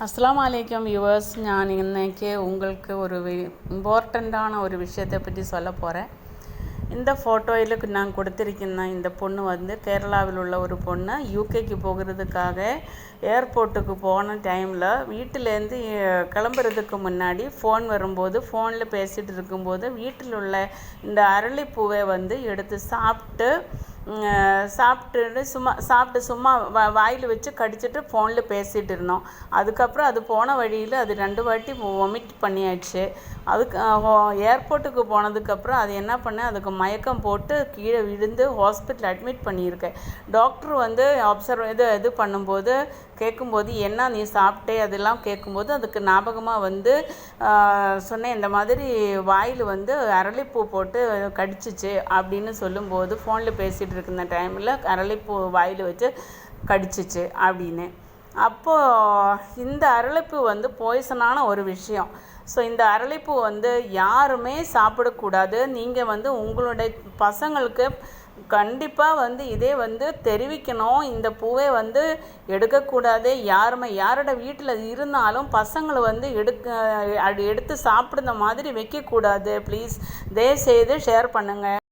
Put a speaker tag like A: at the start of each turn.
A: அஸ்லாம் அலைக்கும் யூவர்ஸ் நான் இன்னைக்கு உங்களுக்கு ஒரு இம்பார்ட்டண்ட்டான ஒரு விஷயத்தை பற்றி சொல்ல போகிறேன் இந்த ஃபோட்டோயில் நான் கொடுத்துருக்கேன் இந்த பொண்ணு வந்து கேரளாவில் உள்ள ஒரு பொண்ணு. யூகேக்கு போகிறதுக்காக ஏர்போர்ட்டுக்கு போன டைமில் வீட்டிலேருந்து கிளம்புறதுக்கு முன்னாடி ஃபோன் வரும்போது ஃபோனில் பேசிகிட்டு இருக்கும்போது வீட்டில் உள்ள இந்த அரளிப்பூவை வந்து எடுத்து சாப்பிட்டு சாப்பிட்டுட்டு சும்மா சாப்பிட்டு சும்மா வ வாயில் வச்சு கடிச்சிட்டு ஃபோனில் பேசிகிட்டு இருந்தோம். அதுக்கப்புறம் அது போன வழியில் அது ரெண்டு வாட்டி வொமிட் பண்ணியாச்சு. அதுக்கு ஏர்போர்ட்டுக்கு போனதுக்கப்புறம் அது என்ன பண்ணேன் அதுக்கு மயக்கம் போட்டு கீழே விழுந்து ஹாஸ்பிட்டல் அட்மிட் பண்ணியிருக்கேன். டாக்டர் வந்து அப்சர்வ் இது இது பண்ணும்போது கேட்கும்போது என்ன நீ சாப்பிட்டே? அதெல்லாம் கேட்கும்போது அதுக்கு ஞாபகமாக வந்து சொன்னேன் இந்த மாதிரி வாயில் வந்து அரளிப்பூ போட்டு கடிச்சிச்சு அப்படின்னு சொல்லும்போது ஃபோனில் பேசிகிட்டு இருக்கிற டைமில் அரளிப்பூ வாயில் வச்சு கடிச்சிச்சு அப்படின்னு. அப்போது இந்த அரளிப்பூ வந்து பாய்சனான ஒரு விஷயம். ஸோ இந்த அரளிப்பூ வந்து யாருமே சாப்பிடக்கூடாது. நீங்கள் வந்து உங்களுடைய பசங்களுக்கு கண்டிப்பாக வந்து இதே வந்து தெரிவிக்கணும். இந்த பூவை வந்து எடுக்கக்கூடாது. யாருமே யாரோட வீட்டில் இருந்தாலும் பசங்களை வந்து எடுக்க எடுத்து சாப்பிடுற மாதிரி வைக்கக்கூடாது. ப்ளீஸ் தயவுசெய்து ஷேர் பண்ணுங்கள்